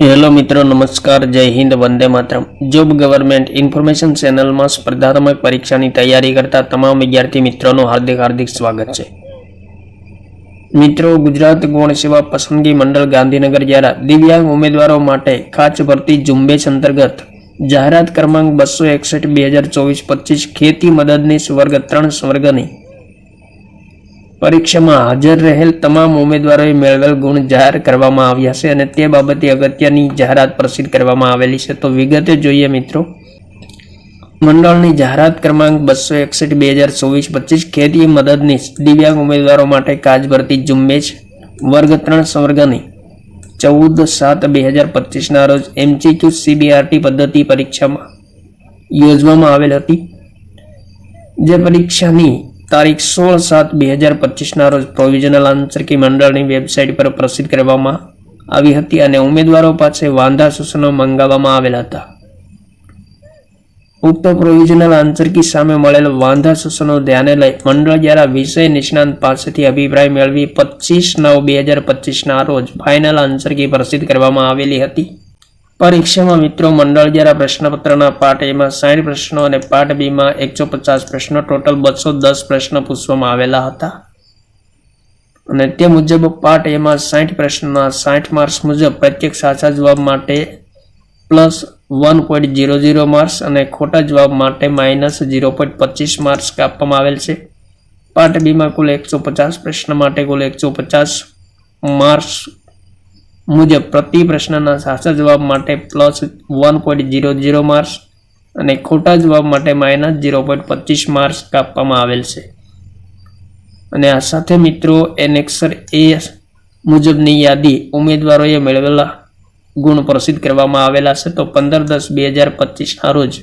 Hello મિત્રો, નમસ્કાર, જય હિન્દ, વંદે માતરમ. જોબ ગવર્મેન્ટ ઇન્ફોર્મેશન ચેનલમાં સ્પર્ધાત્મક પરીક્ષાની તૈયારી કરતા તમામ વિદ્યાર્થી મિત્રોનું હાર્દિક હાર્દિક સ્વાગત છે. મિત્રો, ગુજરાત ગૌણ સેવા પસંદગી મંડળ ગાંધીનગર દ્વારા દિવ્યાંગ ઉમેદવારો માટે ખાચ ભરતી ઝુંબેશ અંતર્ગત જાહેરાત ક્રમાંક બસો એકસઠ, બે હજાર ચોવીસ, પચીસ ખેતી મદદનીશ વર્ગ ત્રણ વર્ગની પરીક્ષામાં હાજર રહેલ તમામ ઉમેદવારોએ મેળવેલ ગુણ જાહેર કરવામાં આવ્યા છે અને તે બાબતે અગત્યની જાહેરાત પ્રસિદ્ધ કરવામાં આવેલી છે. તો વિગતે જોઈએ મિત્રો. મંડળની જાહેરાત ક્રમાંક બસો એકસઠ, બે હજાર ચોવીસ, પચીસ ખેતી મદદનીશ દિવ્યાંગ ઉમેદવારો માટે કાજ ભરતી ઝુંબેશ વર્ગ ત્રણ સંવર્ગની ચૌદ સાત, બે હજાર પચીસના રોજ એમસીક્યુ સીબીઆરટી પદ્ધતિ પરીક્ષામાં યોજવામાં આવેલ હતી. જે પરીક્ષાની તારીખ સોળ સાત બે હજાર પચીસના રોજ પ્રોવિઝનલ આંતરકી મંડળની વેબસાઇટ પર પ્રસિદ્ધ કરવામાં આવી હતી અને ઉમેદવારો પાસે વાંધા સૂચનો મંગાવવામાં આવેલા હતા. ઉક્ત પ્રોવિઝનલ આંતરકી સામે મળેલ વાંધા સૂચનો ધ્યાને લઈ મંડળ દ્વારા વિષય નિષ્ણાંત પાસેથી અભિપ્રાય મેળવી પચીસ નવ બે હજાર પચીસના રોજ ફાઇનલ આન્સરકી પ્રસિદ્ધ કરવામાં આવેલી હતી. પરીક્ષામાં મિત્રો મંડળ દ્વારા પ્રશ્નપત્રના પાર્ટ એમાં સાઠ પ્રશ્નો અને પાર્ટ બીમાં એકસો પચાસ પ્રશ્નો, ટોટલ બસો દસ પ્રશ્નો પૂછવામાં આવેલા હતા. અને તે મુજબ પાર્ટ એમાં સાઠ પ્રશ્નોના સાઠ માર્ક્સ મુજબ પ્રત્યેક સાચા જવાબ માટે plus one point zero zero marks અને ખોટા જવાબ માટે માઇનસ ઝીરો પોઈન્ટ પચીસ માર્ક્સ આપવામાં આવેલ છે. પાર્ટ બીમાં કુલ એકસો પચાસ પ્રશ્ન માટે કુલ એકસો પચાસ માર્ક્સ મુજબ પ્રતિ પ્રશ્નના સાચા જવાબ માટે plus one point zero zero marks અને ખોટા જવાબ માટે માઇનસ જીરો પોઈન્ટ પચીસ માર્ક્સ કાપવામાં આવેલ છે. અને આ સાથે મિત્રો એનેક્સર એ મુજબની યાદી ઉમેદવારોએ મેળવેલા ગુણ પ્રસિદ્ધ કરવામાં આવેલા છે. તો પંદર દસ બે હજાર પચીસના રોજ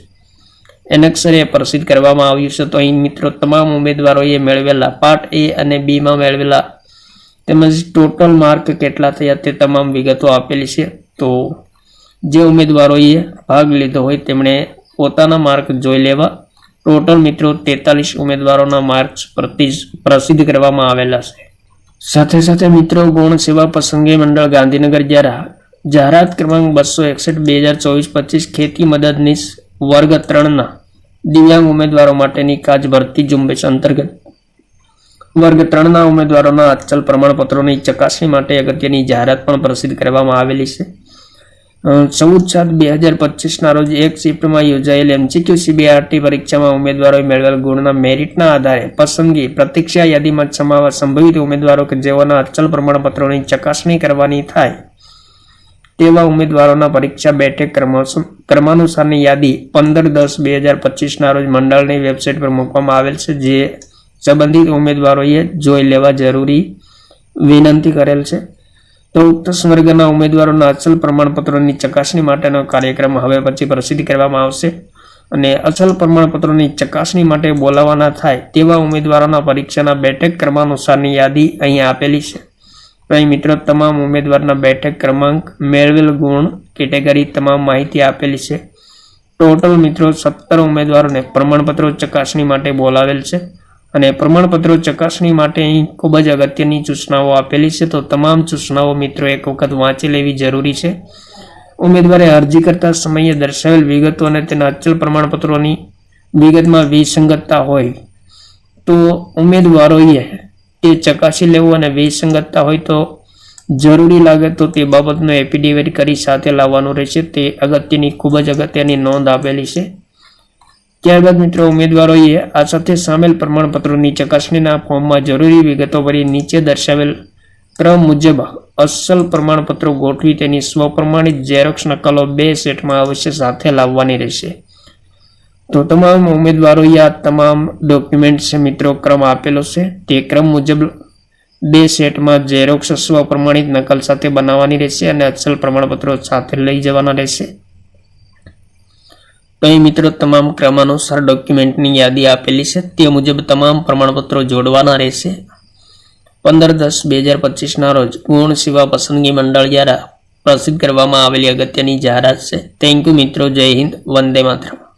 એનેક્સરે પ્રસિદ્ધ કરવામાં આવ્યું છે. તો અહીં મિત્રો તમામ ઉમેદવારોએ મેળવેલા પાર્ટ એ અને બીમાં મેળવેલા તેમજ ટોટલ માર્ક કેટલા થયા તે તમામ વિગતો આપેલી છે. તો જે ઉમેદવારોએ ભાગ લીધો હોય તેમણે પોતાના માર્ક જોઈ લેવા. ટોટલ મિત્રો તેતાલીસ ઉમેદવારોના માર્ક્સ પ્રતિ પ્રસિદ્ધ કરવામાં આવેલા છે. સાથે સાથે મિત્રો ગૌણ સેવા પસંદગી મંડળ ગાંધીનગર દ્વારા જાહેરાત ક્રમાંક બસો એકસઠ બે હજાર ચોવીસ પચીસ ખેતી મદદનીશ વર્ગ ત્રણના દિવ્યાંગ ઉમેદવારો માટેની કાજ ભરતી ઝુંબેશ અંતર્ગત વર્ગ ત્રણના ઉમેદવારોના અચલ પ્રમાણપત્રોની ચકાસણી માટે અગત્યની જાહેરાત પણ પ્રસિદ્ધ કરવામાં આવેલી છે. ચૌદ સાત બે હજાર પચીસના રોજ એક શિફ્ટમાં યોજાયેલ એમસીક્યુ સીબીઆરટી પરીક્ષામાં ઉમેદવારોએ મેળવેલ ગુણના મેરિટના આધારે પસંદગી, પ્રતીક્ષા યાદીમાં સમાવવા સંભવિત ઉમેદવારો કે જેઓના અચલ પ્રમાણપત્રોની ચકાસણી કરવાની થાય તેવા ઉમેદવારોના પરીક્ષા બેઠક ક્રમાનુસારની યાદી પંદર દસ બે હજાર પચીસના રોજ મંડળની વેબસાઇટ પર મૂકવામાં આવેલ છે, જે સંબંધિત ઉમેદવારોએ જોઈ લેવા જરૂરી વિનંતી કરેલ છે. તો ઉક્ત વર્ગના ઉમેદવારોના અચલ પ્રમાણપત્રોની ચકાસણી માટેનો કાર્યક્રમ હવે પછી પ્રસિદ્ધ કરવામાં આવશે અને અચલ પ્રમાણપત્રોની ચકાસણી માટે બોલાવવાના થાય તેવા ઉમેદવારોના પરીક્ષાના બેઠક ક્રમાનુસારની યાદી અહીં આપેલી છે. અહીં મિત્રો તમામ ઉમેદવારના બેઠક ક્રમાંક, મેળવેલ ગુણ, કેટેગરી તમામ માહિતી આપેલી છે. ટોટલ મિત્રો સત્તર ઉમેદવારોને પ્રમાણપત્રો ચકાસણી માટે બોલાવેલ છે. અને પ્રમાણપત્રો ચકાસણી માટે અહીં ખૂબ જ અગત્યની સૂચનાઓ આપેલી છે. તો તમામ સૂચનાઓ મિત્રો એક વખત વાંચી લેવી જરૂરી છે. ઉમેદવારે અરજી કરતા સમયે દર્શાવેલ વિગતો અને તેના અચલ પ્રમાણપત્રોની વિગતમાં વિસંગતતા હોય તો ઉમેદવારોએ તે ચકાસી લેવું અને વિસંગતતા હોય તો જરૂરી લાગે તો તે બાબતનો એફિડેવિટ કરી સાથે લાવવાનું રહેશે. તે અગત્યની, ખૂબ જ અગત્યની નોંધ આપેલી છે. ત્યારબાદ મિત્રો ઉમેદવારોએ આ સાથે સામેલ પ્રમાણપત્રોની ચકાસણીના ફોર્મમાં જરૂરી વિગતો ભરી નીચે દર્શાવેલ ક્રમ મુજબ અસલ પ્રમાણપત્રો ગોઠવી તેની સ્વપ્રમાણિત ઝેરોક્ષ નકલો બે સેટમાં અવશ્ય સાથે લાવવાની રહેશે. તો તમામ ઉમેદવારોએ આ તમામ ડોક્યુમેન્ટ્સ મિત્રો ક્રમ આપેલો છે. તે ક્રમ મુજબ બે સેટમાં ઝેરોક્ષ સ્વપ્રમાણિત નકલ સાથે બનાવવાની રહેશે અને અસલ પ્રમાણપત્રો સાથે લઈ જવાના રહેશે. તો અહીં મિત્રો, તમામ ક્રમાનુસાર ડોક્યુમેન્ટની યાદી આપેલી છે. તે મુજબ તમામ પ્રમાણપત્રો જોડવાના રહેશે. પંદર દસ બે હજાર પચીસના રોજ ગુણ સેવા પસંદગી મંડળ દ્વારા પ્રસિદ્ધ કરવામાં આવેલી અગત્યની જાહેરાત છે. થેન્ક યુ મિત્રો. જય હિન્દ. વંદે માતરમ.